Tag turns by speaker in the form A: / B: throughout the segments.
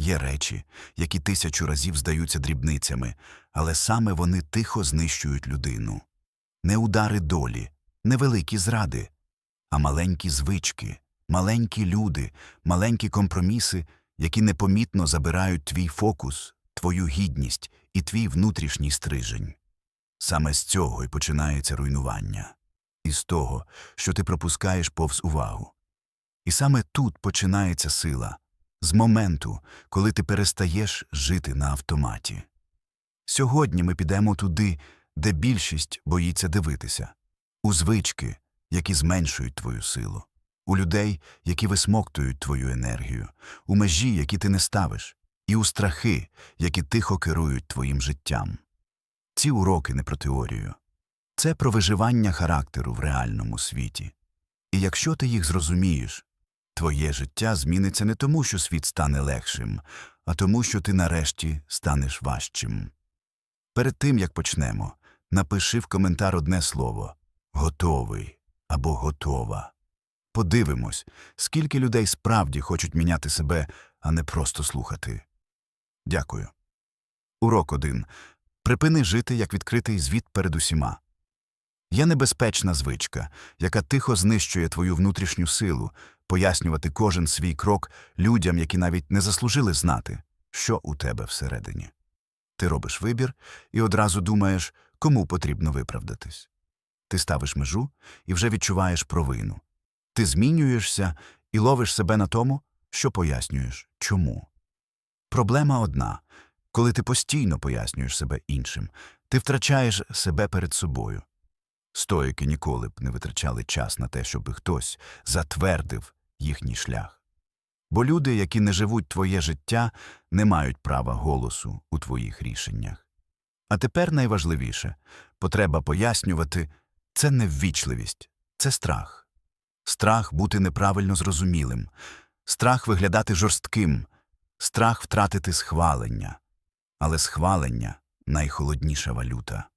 A: Є речі, які тисячу разів здаються дрібницями, але саме вони тихо знищують людину. Не удари долі, не великі зради, а маленькі звички, маленькі люди, маленькі компроміси, які непомітно забирають твій фокус, твою гідність і твій внутрішній стрижень. Саме з цього й починається руйнування. Із того, що ти пропускаєш повз увагу. І саме тут починається сила з моменту, коли ти перестаєш жити на автоматі. Сьогодні ми підемо туди, де більшість боїться дивитися, у звички, які зменшують твою силу, у людей, які висмоктують твою енергію, у межі, які ти не ставиш, і у страхи, які тихо керують твоїм життям. Ці уроки не про теорію. Це про виживання характеру в реальному світі. І якщо ти їх зрозумієш, твоє життя зміниться не тому, що світ стане легшим, а тому, що ти нарешті станеш важчим. Перед тим, як почнемо, напиши в коментар одне слово готовий або готова. Подивимось, скільки людей справді хочуть міняти себе, а не просто слухати. Дякую. Урок 1. Припини жити як відкритий звіт перед усіма. Є небезпечна звичка, яка тихо знищує твою внутрішню силу, пояснювати кожен свій крок людям, які навіть не заслужили знати, що у тебе всередині. Ти робиш вибір і одразу думаєш, кому потрібно виправдатись. Ти ставиш межу і вже відчуваєш провину. Ти змінюєшся і ловиш себе на тому, що пояснюєш чому. Проблема одна коли ти постійно пояснюєш себе іншим, ти втрачаєш себе перед собою. Стоїки ніколи б не витрачали час на те, щоб хтось затвердив їхній шлях. Бо люди, які не живуть твоє життя, не мають права голосу у твоїх рішеннях. А тепер найважливіше потреба пояснювати це не ввічливість, це страх. Страх бути неправильно зрозумілим, страх виглядати жорстким, страх втратити схвалення. Але схвалення найхолодніша валюта.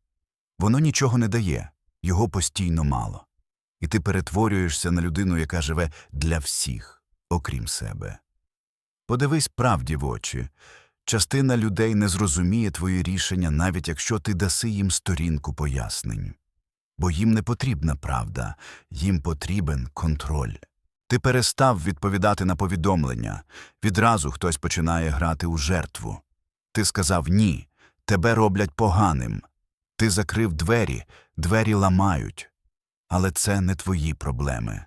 A: Воно нічого не дає, його постійно мало. І ти перетворюєшся на людину, яка живе для всіх, окрім себе. Подивись правді в очі. Частина людей не зрозуміє твої рішення, навіть якщо ти даси їм сторінку пояснень. Бо їм не потрібна правда, їм потрібен контроль. Ти перестав відповідати на повідомлення, відразу хтось починає грати у жертву. Ти сказав ні, тебе роблять поганим. Ти закрив двері, двері ламають. Але це не твої проблеми.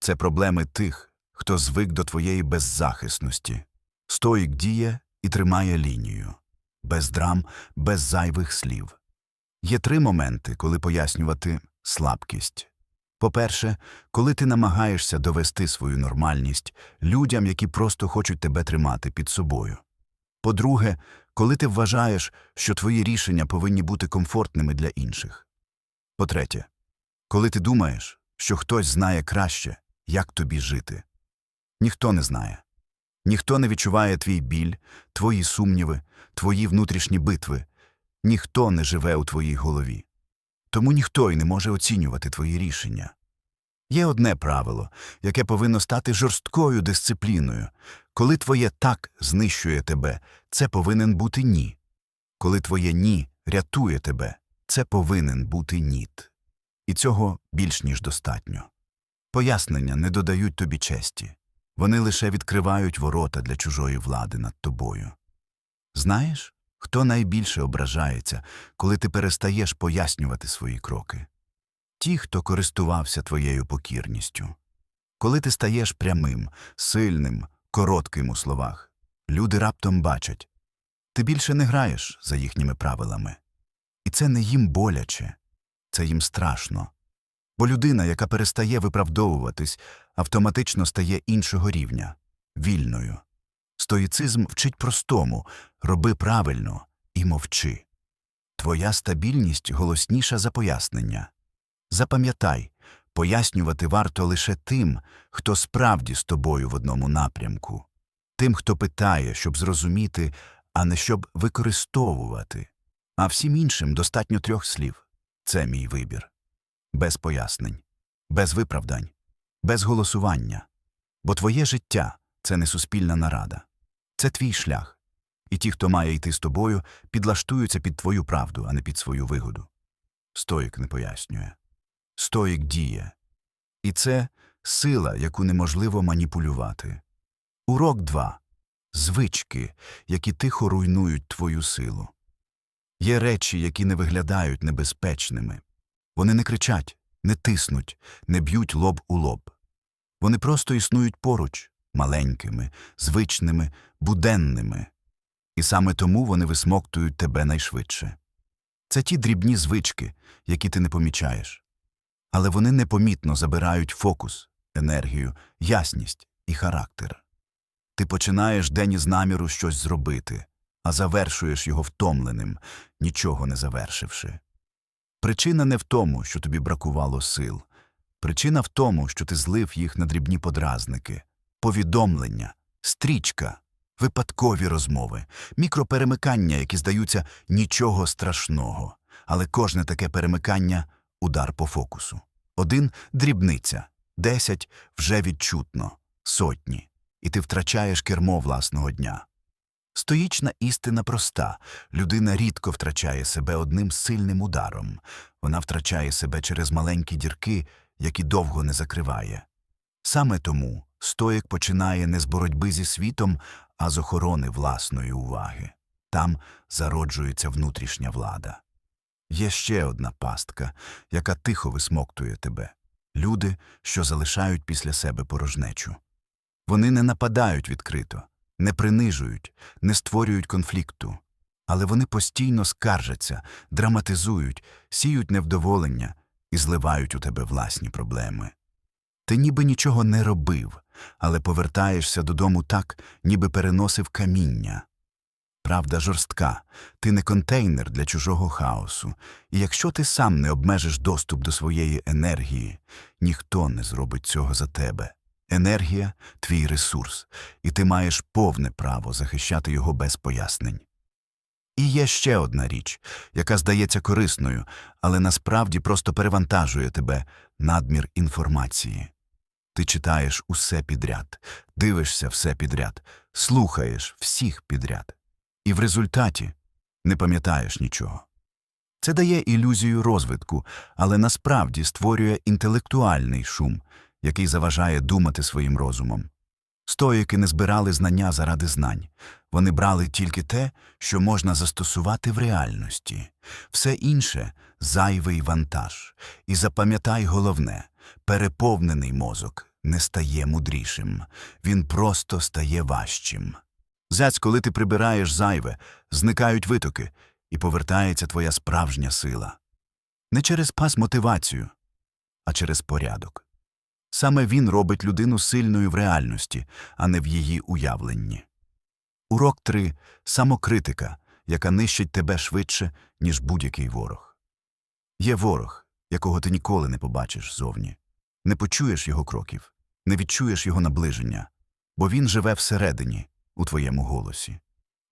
A: Це проблеми тих, хто звик до твоєї беззахисності. Стоїк діє і тримає лінію. Без драм, без зайвих слів. Є три моменти, коли пояснювати слабкість. По-перше, коли ти намагаєшся довести свою нормальність людям, які просто хочуть тебе тримати під собою. По-друге, коли ти вважаєш, що твої рішення повинні бути комфортними для інших. По-третє, коли ти думаєш, що хтось знає краще, як тобі жити. Ніхто не знає. Ніхто не відчуває твій біль, твої сумніви, твої внутрішні битви. Ніхто не живе у твоїй голові. Тому ніхто й не може оцінювати твої рішення. Є одне правило, яке повинно стати жорсткою дисципліною. Коли твоє так знищує тебе, це повинен бути ні. Коли твоє ні рятує тебе, це повинен бути ніт. І цього більш ніж достатньо. Пояснення не додають тобі честі, вони лише відкривають ворота для чужої влади над тобою. Знаєш, хто найбільше ображається, коли ти перестаєш пояснювати свої кроки? Ті, хто користувався твоєю покірністю. Коли ти стаєш прямим, сильним, коротким у словах, люди раптом бачать ти більше не граєш за їхніми правилами. І це не їм боляче, це їм страшно. Бо людина, яка перестає виправдовуватись, автоматично стає іншого рівня вільною. Стоїцизм вчить простому роби правильно і мовчи. Твоя стабільність голосніша за пояснення. Запам'ятай, пояснювати варто лише тим, хто справді з тобою в одному напрямку, тим, хто питає, щоб зрозуміти, а не щоб використовувати. А всім іншим достатньо трьох слів це мій вибір. Без пояснень, без виправдань, без голосування. Бо твоє життя це не суспільна нарада, Це твій шлях. І ті, хто має йти з тобою, підлаштуються під твою правду, а не під свою вигоду. Стоїк не пояснює. Стоїк діє. І це сила, яку неможливо маніпулювати. Урок 2. Звички, які тихо руйнують твою силу. Є речі, які не виглядають небезпечними. Вони не кричать, не тиснуть, не б'ють лоб у лоб. Вони просто існують поруч, маленькими, звичними, буденними. І саме тому вони висмоктують тебе найшвидше. Це ті дрібні звички, які ти не помічаєш. Але вони непомітно забирають фокус, енергію, ясність і характер. Ти починаєш день із наміру щось зробити, а завершуєш його втомленим, нічого не завершивши. Причина не в тому, що тобі бракувало сил. Причина в тому, що ти злив їх на дрібні подразники, повідомлення, стрічка, випадкові розмови, мікроперемикання, які здаються нічого страшного. Але кожне таке перемикання удар по фокусу. Один дрібниця, десять вже відчутно, сотні, і ти втрачаєш кермо власного дня. Стоїчна істина проста людина рідко втрачає себе одним сильним ударом, вона втрачає себе через маленькі дірки, які довго не закриває. Саме тому стоїк починає не з боротьби зі світом, а з охорони власної уваги. Там зароджується внутрішня влада. Є ще одна пастка, яка тихо висмоктує тебе люди, що залишають після себе порожнечу. Вони не нападають відкрито, не принижують, не створюють конфлікту, але вони постійно скаржаться, драматизують, сіють невдоволення і зливають у тебе власні проблеми. Ти ніби нічого не робив, але повертаєшся додому так, ніби переносив каміння. Правда жорстка, ти не контейнер для чужого хаосу, і якщо ти сам не обмежиш доступ до своєї енергії, ніхто не зробить цього за тебе. Енергія твій ресурс, і ти маєш повне право захищати його без пояснень. І є ще одна річ, яка здається корисною, але насправді просто перевантажує тебе надмір інформації. Ти читаєш усе підряд, дивишся все підряд, слухаєш всіх підряд, і в результаті не пам'ятаєш нічого. Це дає ілюзію розвитку, але насправді створює інтелектуальний шум, який заважає думати своїм розумом. Стоїки не збирали знання заради знань, вони брали тільки те, що можна застосувати в реальності, все інше зайвий вантаж. І запам'ятай головне переповнений мозок не стає мудрішим, він просто стає важчим. Зяць, коли ти прибираєш зайве, зникають витоки, і повертається твоя справжня сила. Не через пас мотивацію, а через порядок. Саме він робить людину сильною в реальності, а не в її уявленні. Урок 3. Самокритика, яка нищить тебе швидше, ніж будь-який ворог. Є ворог, якого ти ніколи не побачиш зовні, не почуєш його кроків, не відчуєш його наближення, бо він живе всередині, у твоєму голосі.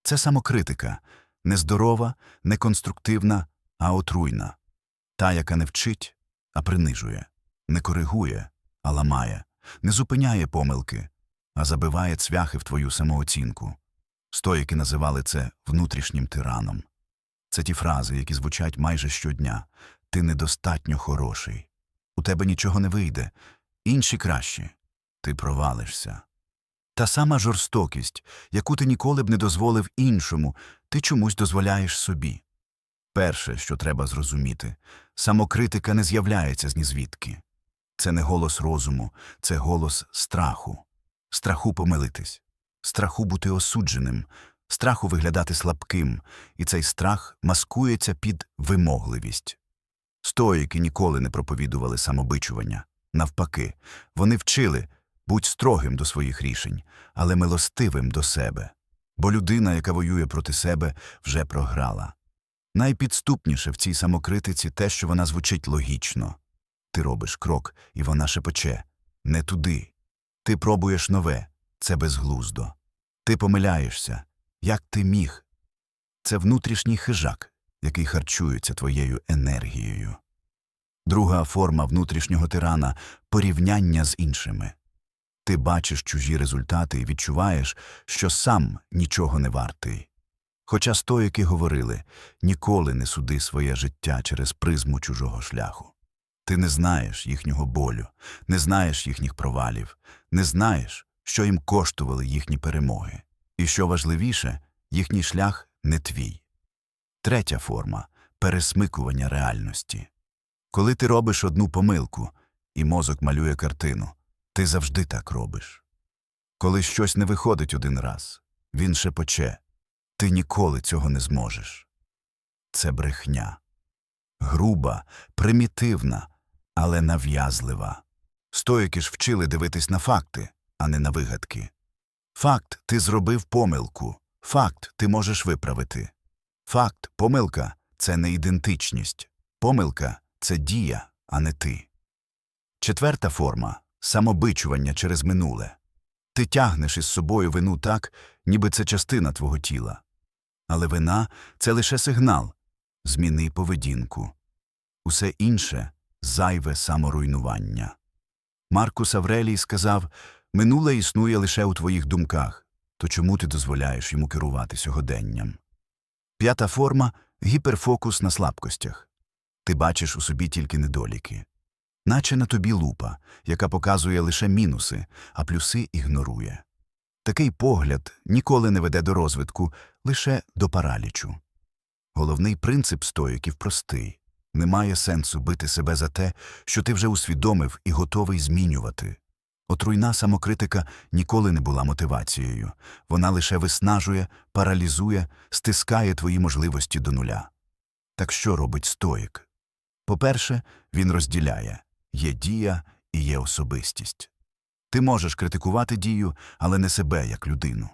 A: Це самокритика нездорова, не конструктивна, а отруйна, та, яка не вчить, а принижує, не коригує, а ламає, не зупиняє помилки, а забиває цвяхи в твою самооцінку. Стоїки називали це внутрішнім тираном. Це ті фрази, які звучать майже щодня ти недостатньо хороший, у тебе нічого не вийде, інші кращі, ти провалишся. Та сама жорстокість, яку ти ніколи б не дозволив іншому, ти чомусь дозволяєш собі. Перше, що треба зрозуміти, самокритика не з'являється з нізвідки. Це не голос розуму, це голос страху, страху помилитись, страху бути осудженим, страху виглядати слабким, і цей страх маскується під вимогливість. Стоїки ніколи не проповідували самобичування. Навпаки, вони вчили будь строгим до своїх рішень, але милостивим до себе. Бо людина, яка воює проти себе, вже програла. Найпідступніше в цій самокритиці те, що вона звучить логічно. Ти робиш крок, і вона шепоче не туди. Ти пробуєш нове, це безглуздо. Ти помиляєшся. Як ти міг? Це внутрішній хижак, який харчується твоєю енергією. Друга форма внутрішнього тирана порівняння з іншими. Ти бачиш чужі результати і відчуваєш, що сам нічого не вартий. Хоча стоїки говорили ніколи не суди своє життя через призму чужого шляху. Ти не знаєш їхнього болю, не знаєш їхніх провалів, не знаєш, що їм коштували їхні перемоги. І що важливіше, їхній шлях не твій. Третя форма пересмикування реальності. Коли ти робиш одну помилку, і мозок малює картину, ти завжди так робиш. Коли щось не виходить один раз, він шепоче ти ніколи цього не зможеш. Це брехня. Груба, примітивна, але нав'язлива. Стоїки ж вчили дивитись на факти, а не на вигадки. Факт ти зробив помилку. Факт ти можеш виправити. Факт помилка це не ідентичність. Помилка це дія, а не ти. Четверта форма самобичування через минуле. Ти тягнеш із собою вину так, ніби це частина твого тіла. Але вина це лише сигнал зміни поведінку. Усе інше зайве саморуйнування. Маркус Аврелій сказав минуле існує лише у твоїх думках, то чому ти дозволяєш йому керувати сьогоденням? П'ята форма гіперфокус на слабкостях. Ти бачиш у собі тільки недоліки. Наче на тобі лупа, яка показує лише мінуси, а плюси ігнорує. Такий погляд ніколи не веде до розвитку, лише до паралічу. Головний принцип стоїків простий немає сенсу бити себе за те, що ти вже усвідомив і готовий змінювати. Отруйна самокритика ніколи не була мотивацією, вона лише виснажує, паралізує, стискає твої можливості до нуля. Так що робить стоїк? По-перше, він розділяє є дія і є особистість. Ти можеш критикувати дію, але не себе як людину.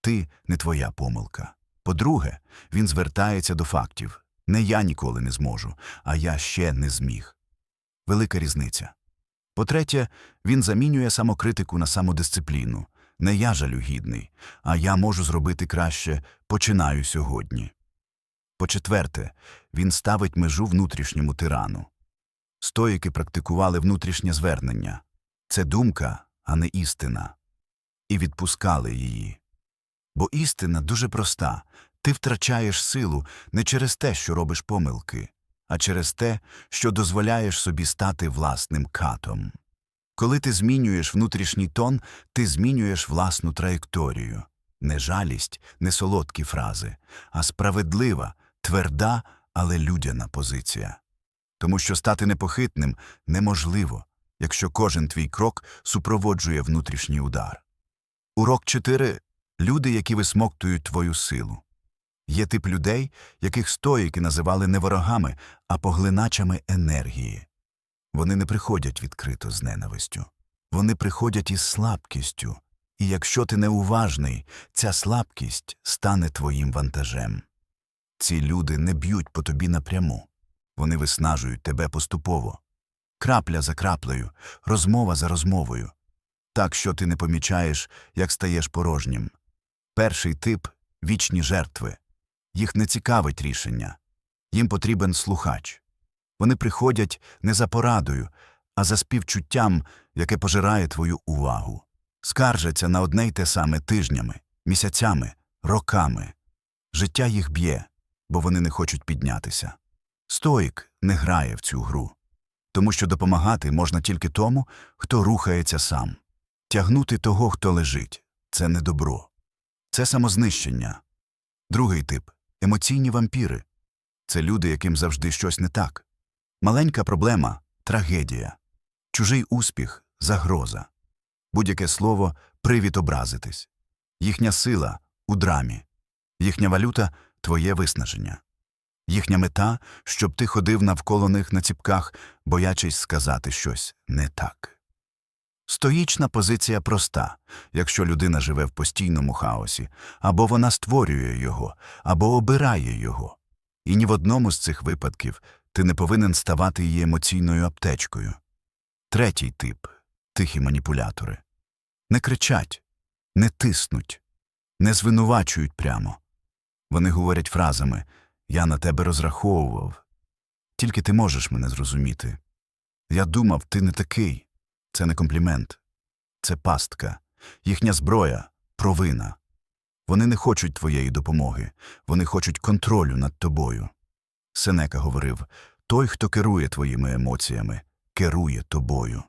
A: Ти не твоя помилка. По-друге, він звертається до фактів не я ніколи не зможу, а я ще не зміг. Велика різниця. По-третє, він замінює самокритику на самодисципліну. Не я жалюгідний, а я можу зробити краще, починаю сьогодні. По-четверте, він ставить межу внутрішньому тирану. Стоїки практикували внутрішнє звернення це думка, а не істина, і відпускали її. Бо істина дуже проста ти втрачаєш силу не через те, що робиш помилки, а через те, що дозволяєш собі стати власним катом. Коли ти змінюєш внутрішній тон, ти змінюєш власну траєкторію. Не жалість, не солодкі фрази, а справедлива, тверда, але людяна позиція. Тому що стати непохитним неможливо, якщо кожен твій крок супроводжує внутрішній удар. Урок 4. Люди, які висмоктують твою силу. Є тип людей, яких стоїки називали не ворогами, а поглиначами енергії. Вони не приходять відкрито з ненавистю. Вони приходять із слабкістю, і якщо ти неуважний, ця слабкість стане твоїм вантажем. Ці люди не б'ють по тобі напряму. Вони виснажують тебе поступово. Крапля за краплею, розмова за розмовою. Так що ти не помічаєш, як стаєш порожнім. Перший тип вічні жертви. Їх не цікавить рішення. Їм потрібен слухач. Вони приходять не за порадою, а за співчуттям, яке пожирає твою увагу. Скаржаться на одне й те саме тижнями, місяцями, роками. Життя їх б'є, бо вони не хочуть піднятися. Стоїк не грає в цю гру, тому що допомагати можна тільки тому, хто рухається сам. Тягнути того, хто лежить це не добро. Це самознищення. Другий тип емоційні вампіри. Це люди, яким завжди щось не так. Маленька проблема трагедія, чужий успіх загроза. Будь-яке слово привід образитись. Їхня сила у драмі, їхня валюта твоє виснаження. Їхня мета, щоб ти ходив навколо них на ціпках, боячись сказати щось не так. Стоїчна позиція проста якщо людина живе в постійному хаосі, або вона створює його, або обирає його. І ні в одному з цих випадків ти не повинен ставати її емоційною аптечкою. Третій тип тихі маніпулятори. Не кричать, не тиснуть, не звинувачують прямо. Вони говорять фразами Я на тебе розраховував. Тільки ти можеш мене зрозуміти. Я думав, ти не такий. Це не комплімент, це пастка, їхня зброя провина. Вони не хочуть твоєї допомоги, вони хочуть контролю над тобою. Сенека говорив той, хто керує твоїми емоціями, керує тобою.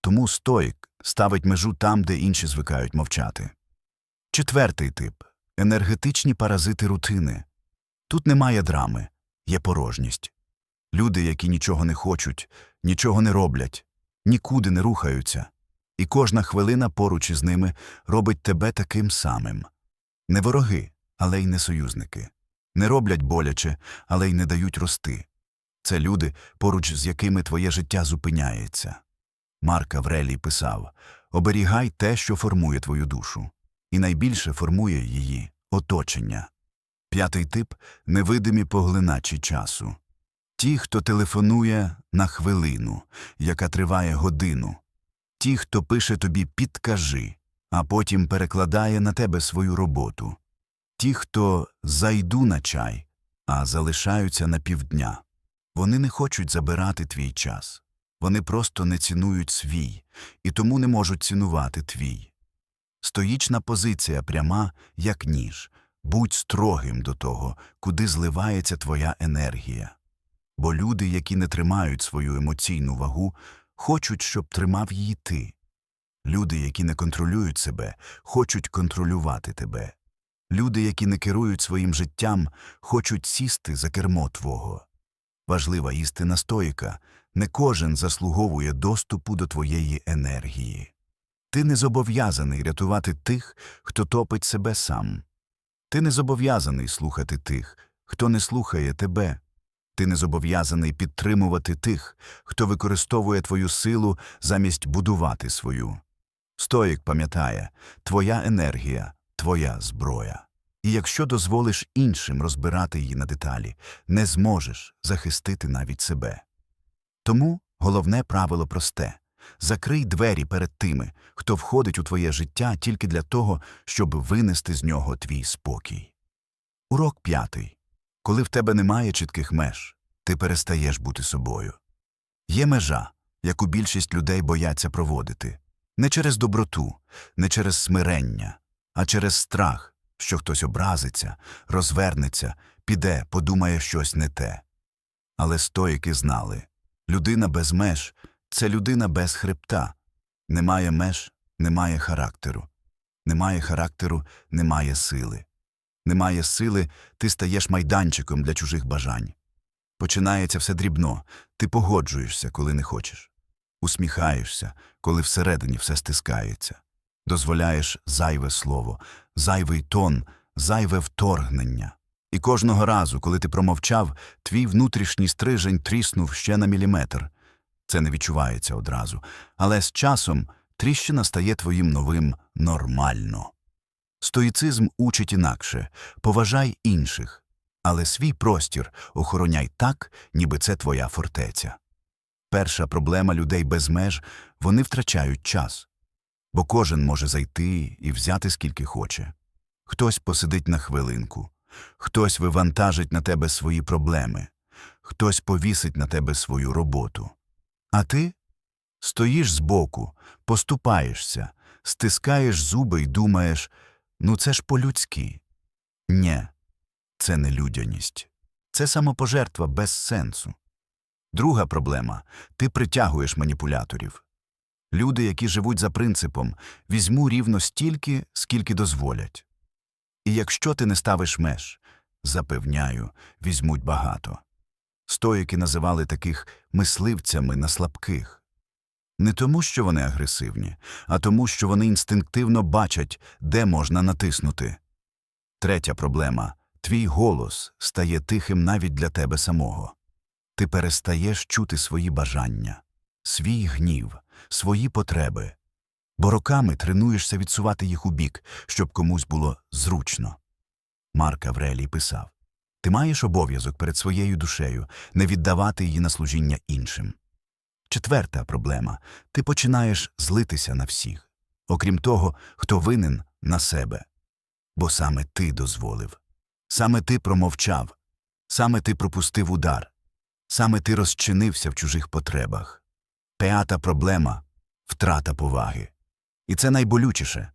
A: Тому стоїк ставить межу там, де інші звикають мовчати. Четвертий тип енергетичні паразити рутини. Тут немає драми, є порожність. Люди, які нічого не хочуть, нічого не роблять, нікуди не рухаються, і кожна хвилина поруч із ними робить тебе таким самим. Не вороги, але й не союзники. Не роблять боляче, але й не дають рости. Це люди, поруч з якими твоє життя зупиняється. Марк Аврелій писав Оберігай те, що формує твою душу, і найбільше формує її оточення. П'ятий тип невидимі поглиначі часу. Ті, хто телефонує на хвилину, яка триває годину. Ті, хто пише тобі підкажи, а потім перекладає на тебе свою роботу. Ті, хто зайду на чай, а залишаються на півдня. Вони не хочуть забирати твій час. Вони просто не цінують свій і тому не можуть цінувати твій. Стоїчна позиція пряма, як ніж. Будь строгим до того, куди зливається твоя енергія. Бо люди, які не тримають свою емоційну вагу, хочуть, щоб тримав її ти. Люди, які не контролюють себе, хочуть контролювати тебе. Люди, які не керують своїм життям, хочуть сісти за кермо твого. Важлива істина стоїка не кожен заслуговує доступу до твоєї енергії. Ти не зобов'язаний рятувати тих, хто топить себе сам. Ти не зобов'язаний слухати тих, хто не слухає тебе. Ти не зобов'язаний підтримувати тих, хто використовує твою силу замість будувати свою. Стоїк пам'ятає твоя енергія, твоя зброя. І якщо дозволиш іншим розбирати її на деталі, не зможеш захистити навіть себе. Тому головне правило просте закрий двері перед тими, хто входить у твоє життя тільки для того, щоб винести з нього твій спокій. Урок п'ятий. Коли в тебе немає чітких меж, ти перестаєш бути собою. Є межа, яку більшість людей бояться проводити. Не через доброту, не через смирення, а через страх, що хтось образиться, розвернеться, піде, подумає щось не те. Але стоїки знали людина без меж це людина без хребта. Немає меж, немає характеру. Немає характеру, немає сили. Немає сили, ти стаєш майданчиком для чужих бажань. Починається все дрібно, ти погоджуєшся, коли не хочеш. Усміхаєшся, коли всередині все стискається. Дозволяєш зайве слово, зайвий тон, зайве вторгнення. І кожного разу, коли ти промовчав, твій внутрішній стрижень тріснув ще на міліметр. Це не відчувається одразу, але з часом тріщина стає твоїм новим нормально. Стоїцизм учить інакше поважай інших, але свій простір охороняй так, ніби це твоя фортеця. Перша проблема людей без меж вони втрачають час, бо кожен може зайти і взяти скільки хоче. Хтось посидить на хвилинку, хтось вивантажить на тебе свої проблеми, хтось повісить на тебе свою роботу. А ти стоїш збоку, поступаєшся, стискаєш зуби і думаєш ну це ж по-людськи. Нє, це не людяність. Це самопожертва без сенсу. Друга проблема ти притягуєш маніпуляторів. Люди, які живуть за принципом візьму рівно стільки, скільки дозволять. І якщо ти не ставиш меж, запевняю, візьмуть багато. Стоїки називали таких мисливцями на слабких. Не тому, що вони агресивні, а тому, що вони інстинктивно бачать, де можна натиснути. Третя проблема твій голос стає тихим навіть для тебе самого. Ти перестаєш чути свої бажання, свій гнів, свої потреби, бо роками тренуєшся відсувати їх у бік, щоб комусь було зручно. Марк Аврелій писав Ти маєш обов'язок перед своєю душею не віддавати її на служіння іншим. Четверта проблема ти починаєш злитися на всіх, окрім того, хто винен на себе. Бо саме ти дозволив, саме ти промовчав, саме ти пропустив удар, саме ти розчинився в чужих потребах. П'ята проблема втрата поваги. І це найболючіше.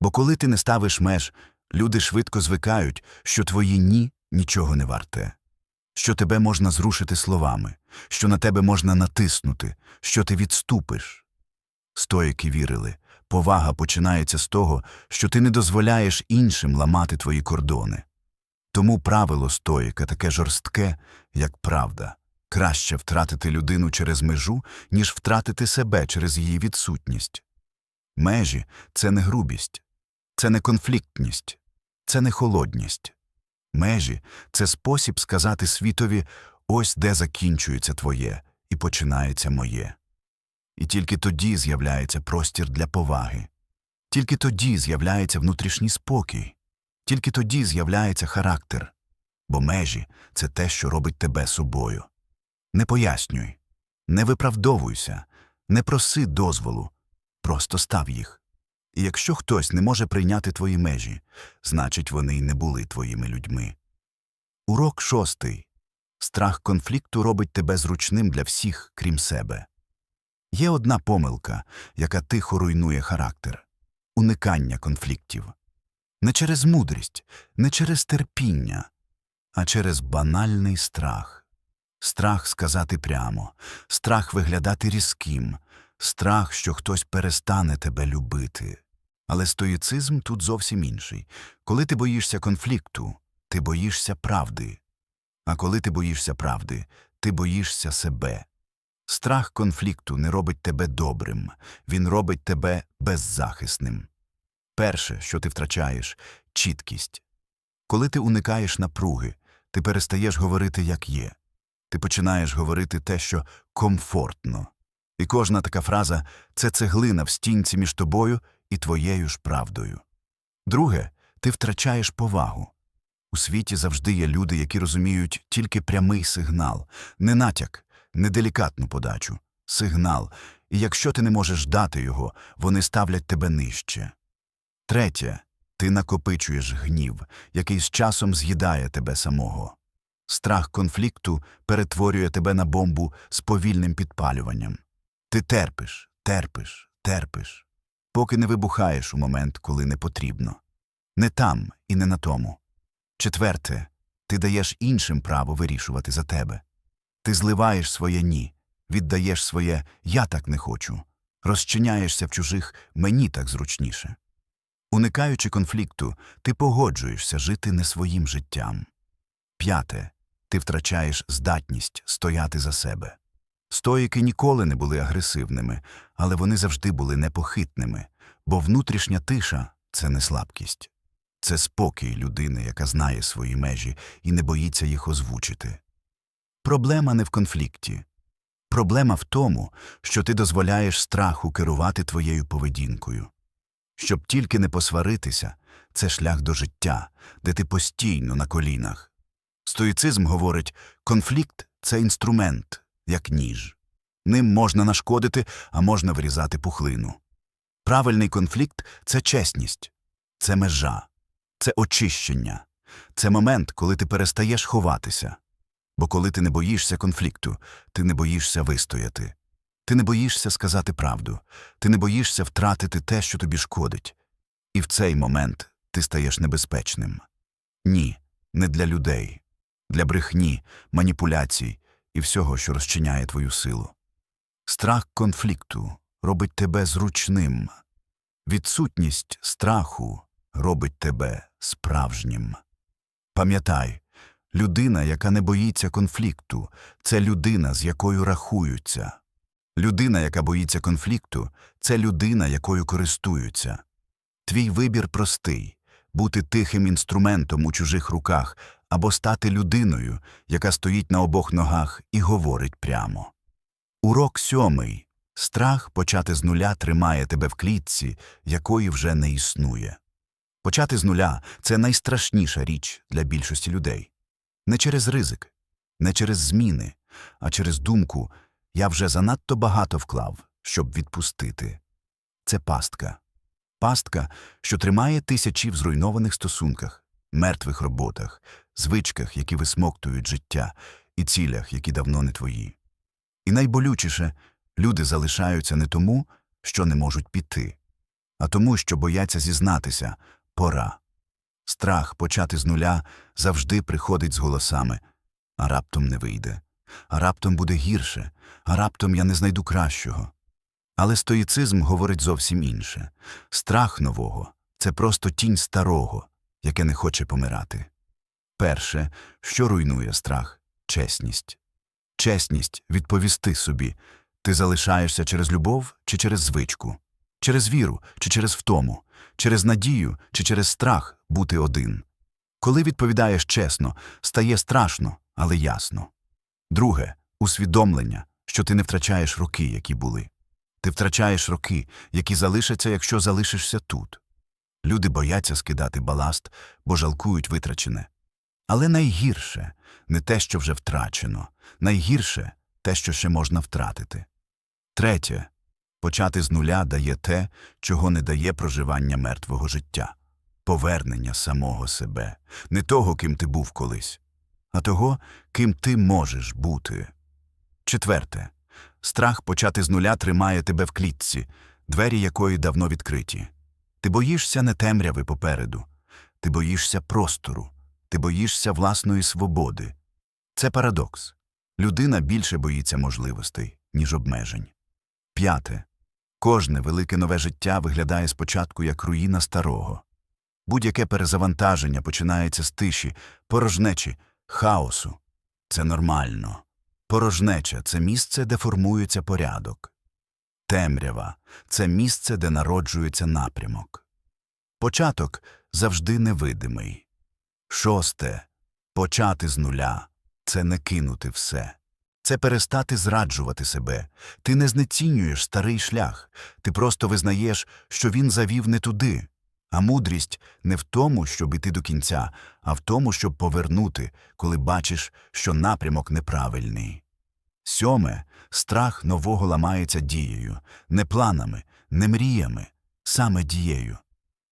A: Бо коли ти не ставиш меж, люди швидко звикають, що твої ні нічого не варте, що тебе можна зрушити словами, що на тебе можна натиснути, що ти відступиш. Стоїки вірили, повага починається з того, що ти не дозволяєш іншим ламати твої кордони. Тому правило стоїка таке жорстке, як правда. Краще втратити людину через межу, ніж втратити себе через її відсутність. Межі це не грубість, це не конфліктність, це не холодність. Межі це спосіб сказати світові ось де закінчується твоє і починається моє. І тільки тоді з'являється простір для поваги, тільки тоді з'являється внутрішній спокій, тільки тоді з'являється характер, бо межі це те, що робить тебе собою. Не пояснюй, не виправдовуйся, не проси дозволу, просто став їх. І якщо хтось не може прийняти твої межі, значить вони й не були твоїми людьми. Урок шостий. Страх конфлікту робить тебе зручним для всіх, крім себе. Є одна помилка, яка тихо руйнує характер уникання конфліктів. Не через мудрість, не через терпіння, а через банальний страх. Страх сказати прямо, страх виглядати різким, страх, що хтось перестане тебе любити. Але стоїцизм тут зовсім інший. Коли ти боїшся конфлікту, ти боїшся правди. А коли ти боїшся правди, ти боїшся себе. Страх конфлікту не робить тебе добрим, він робить тебе беззахисним. Перше, що ти втрачаєш чіткість. Коли ти уникаєш напруги, ти перестаєш говорити, як є. Ти починаєш говорити те, що комфортно. І кожна така фраза це цеглина в стінці між тобою і твоєю ж правдою. Друге, ти втрачаєш повагу. У світі завжди є люди, які розуміють тільки прямий сигнал, не натяк, не делікатну подачу, сигнал, і якщо ти не можеш дати його, вони ставлять тебе нижче. Третє, ти накопичуєш гнів, який з часом з'їдає тебе самого. Страх конфлікту перетворює тебе на бомбу з повільним підпалюванням. Ти терпиш, терпиш, терпиш, поки не вибухаєш у момент, коли не потрібно. Не там і не на тому. Четверте, ти даєш іншим право вирішувати за тебе. Ти зливаєш своє ні, віддаєш своє я так не хочу, розчиняєшся в чужих мені так зручніше. Уникаючи конфлікту, ти погоджуєшся жити не своїм життям. П'яте, ти втрачаєш здатність стояти за себе. Стоїки ніколи не були агресивними, але вони завжди були непохитними, бо внутрішня тиша це не слабкість. Це спокій людини, яка знає свої межі і не боїться їх озвучити. Проблема не в конфлікті. Проблема в тому, що ти дозволяєш страху керувати твоєю поведінкою. Щоб тільки не посваритися, це шлях до життя, де ти постійно на колінах. Стоїцизм говорить, конфлікт це інструмент, як ніж. Ним можна нашкодити, а можна вирізати пухлину. Правильний конфлікт це чесність, це межа, це очищення, це момент, коли ти перестаєш ховатися. Бо коли ти не боїшся конфлікту, ти не боїшся вистояти. Ти не боїшся сказати правду, ти не боїшся втратити те, що тобі шкодить. І в цей момент ти стаєш небезпечним. Ні, не для людей, для брехні, маніпуляцій і всього, що розчиняє твою силу. Страх конфлікту робить тебе зручним. Відсутність страху робить тебе справжнім. Пам'ятай, людина, яка не боїться конфлікту, це людина, з якою рахуються. Людина, яка боїться конфлікту, це людина, якою користуються. Твій вибір простий бути тихим інструментом у чужих руках або стати людиною, яка стоїть на обох ногах і говорить прямо. Урок сьомий страх почати з нуля тримає тебе в клітці, якої вже не існує. Почати з нуля це найстрашніша річ для більшості людей. Не через ризик, не через зміни, а через думку я вже занадто багато вклав, щоб відпустити. Це пастка. Пастка, що тримає тисячі в зруйнованих стосунках, мертвих роботах, звичках, які висмоктують життя, і цілях, які давно не твої. І найболючіше люди залишаються не тому, що не можуть піти, а тому, що бояться зізнатися пора. Страх почати з нуля завжди приходить з голосами, а раптом не вийде, а раптом буде гірше, а раптом я не знайду кращого. Але стоїцизм говорить зовсім інше страх нового це просто тінь старого, яке не хоче помирати. Перше, що руйнує страх чесність. Чесність відповісти собі ти залишаєшся через любов чи через звичку, через віру чи через втому, через надію чи через страх бути один. Коли відповідаєш чесно, стає страшно, але ясно. Друге усвідомлення, що ти не втрачаєш роки, які були. Ти втрачаєш роки, які залишаться, якщо залишишся тут. Люди бояться скидати баласт, бо жалкують витрачене. Але найгірше не те, що вже втрачено, найгірше те, що ще можна втратити. Третє почати з нуля дає те, чого не дає проживання мертвого життя повернення самого себе, не того, ким ти був колись, а того, ким ти можеш бути. Четверте страх почати з нуля тримає тебе в клітці, двері якої давно відкриті. Ти боїшся не темряви попереду, ти боїшся простору, ти боїшся власної свободи. Це парадокс. Людина більше боїться можливостей, ніж обмежень. П'яте. Кожне велике нове життя виглядає спочатку як руїна старого. Будь-яке перезавантаження починається з тиші, порожнечі, хаосу. Це нормально. Порожнеча це місце, де формується порядок. Темрява це місце, де народжується напрямок. Початок завжди невидимий. Шосте почати з нуля це не кинути все. Це перестати зраджувати себе. Ти не знецінюєш старий шлях, ти просто визнаєш, що він завів не туди. А мудрість не в тому, щоб іти до кінця, а в тому, щоб повернути, коли бачиш, що напрямок неправильний. Сьоме страх нового ламається дією, не планами, не мріями, саме дією.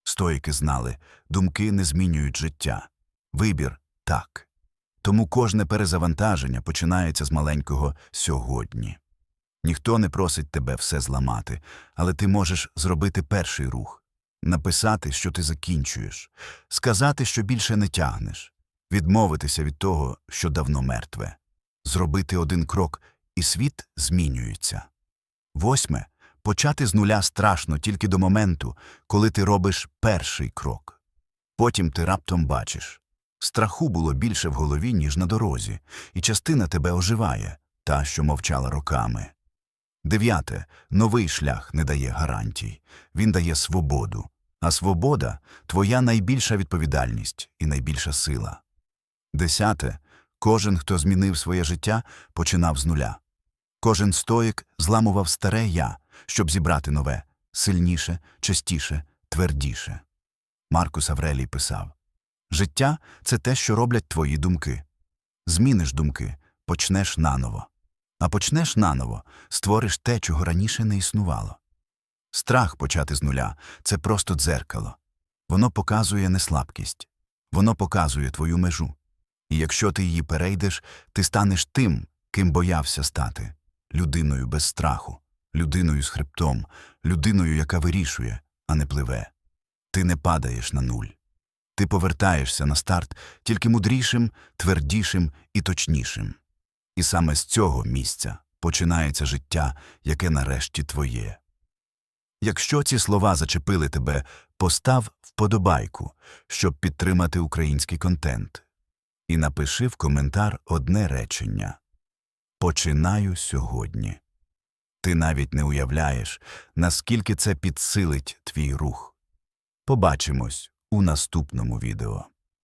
A: Стоїки знали, думки не змінюють життя. Вибір так. Тому кожне перезавантаження починається з маленького сьогодні. Ніхто не просить тебе все зламати, але ти можеш зробити перший рух написати, що ти закінчуєш, сказати, що більше не тягнеш, відмовитися від того, що давно мертве, зробити один крок, і світ змінюється. Восьме почати з нуля страшно тільки до моменту, коли ти робиш перший крок. Потім ти раптом бачиш. Страху було більше в голові, ніж на дорозі, і частина тебе оживає, та, що мовчала роками. Дев'яте новий шлях не дає гарантій, він дає свободу, а свобода твоя найбільша відповідальність і найбільша сила. Десяте кожен, хто змінив своє життя, починав з нуля. Кожен стоїк зламував старе я, щоб зібрати нове, сильніше, частіше, твердіше. Маркус Аврелій писав Життя це те, що роблять твої думки. Зміниш думки, почнеш наново. А почнеш наново, створиш те, чого раніше не існувало. Страх почати з нуля це просто дзеркало. Воно показує не слабкість, воно показує твою межу. І якщо ти її перейдеш, ти станеш тим, ким боявся стати людиною без страху, людиною з хребтом, людиною, яка вирішує, а не пливе. Ти не падаєш на нуль. Ти повертаєшся на старт тільки мудрішим, твердішим і точнішим. І саме з цього місця починається життя, яке нарешті твоє. Якщо ці слова зачепили тебе, постав вподобайку, щоб підтримати український контент. І напиши в коментар одне речення Починаю сьогодні. Ти навіть не уявляєш, наскільки це підсилить твій рух. Побачимось у наступному відео.